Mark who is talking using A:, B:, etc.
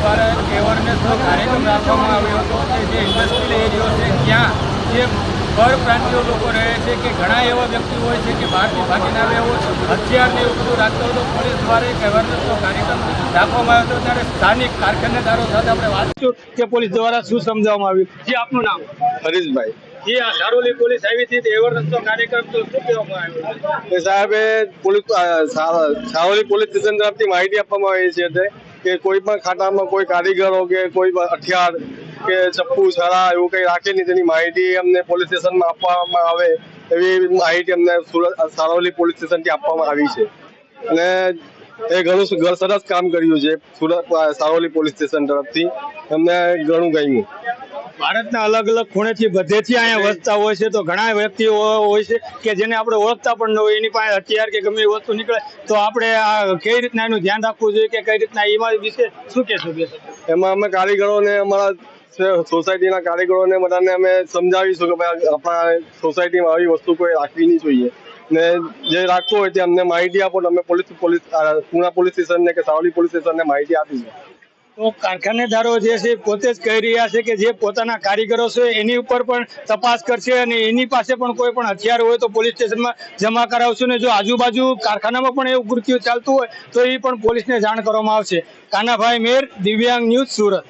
A: દ્વારા એવરનેસનો કાર્યક્રમ રાખવામાં આવ્યો હતો કે જે ઇન્ડસ્ટ્રીયલ એરિયો છે ત્યાં જે પર પ્રાંતિયો લોકો રહે છે કે ઘણા એવા વ્યક્તિ હોય છે કે બહારથી ભાગીને આવ્યા હોય હથિયારને એવું બધું રાખતો હતો પોલીસ દ્વારા એક એવરનેસનો કાર્યક્રમ રાખવામાં આવ્યો હતો. ત્યારે સ્થાનિક કારખાનેદારો સાથે આપણે વાત કે પોલીસ દ્વારા શું સમજાવવામાં આવ્યું? જે આપનું નામ?
B: હરીશભાઈ.
A: જે પોલીસ
B: સ્ટેશન તરફથી માહિતી આપવામાં આવી છે કે કોઈ પણ ખાતામાં કોઈ કારીગરો કે કોઈ હથિયાર કે ચપ્પુ છરા એવું કંઈ રાખે નહીં, તેની માહિતી અમને પોલીસ સ્ટેશનમાં આપવામાં આવે એવી માહિતી અમને સુરત સારોલી પોલીસ સ્ટેશનથી આપવામાં આવી છે. અને એ ઘણું સરસ કામ કર્યું છે સુરત સારોલી પોલીસ સ્ટેશન તરફથી. અમને ઘણું ગમ્યું.
A: ભારતના અલગ અલગ ખૂણેથી બધેથી અહીંયા વસતા હોય છે, તો ઘણા વ્યક્તિઓ હોય છે કે જેને આપણે ઓળખતા પણ ન હોય, એની પાસે હથિયાર કે ગમે વસ્તુ નીકળે, તો આપણે આ કઈ રીતના એનું ધ્યાન રાખવું જોઈએ કે કઈ રીતના એમાં વિશે શું કહેશો
B: એમાં અમે કારીગરોને, અમારા સોસાયટીના કારીગરોને બધાને અમે સમજાવીશું કે ભાઈ આપણા સોસાયટીમાં આવી વસ્તુ કોઈ રાખવી નહીં જોઈએ. ને જે રાખવું હોય તે અમને માહિતી આપો અમે પોલીસ પોલીસ પૂના પોલીસ સ્ટેશનને કે સાવલી પોલીસ સ્ટેશનને માહિતી આપીશું.
A: કારખાનેદારો જે છે પોતે જ કહી રહ્યા છે કે જે પોતાના કારીગરો છે એની ઉપર પણ તપાસ કરશે અને એની પાસે પણ કોઈ પણ હથિયાર હોય તો પોલીસ સ્ટેશનમાં જમા કરાવશું. ને જો આજુબાજુ કારખાનામાં પણ એવું કૃત્યુ ચાલતું હોય તો એ પણ પોલીસને જાણ કરવામાં આવશે. કાનાભાઈ મેર, દિવ્યાંગ ન્યૂઝ સુરત.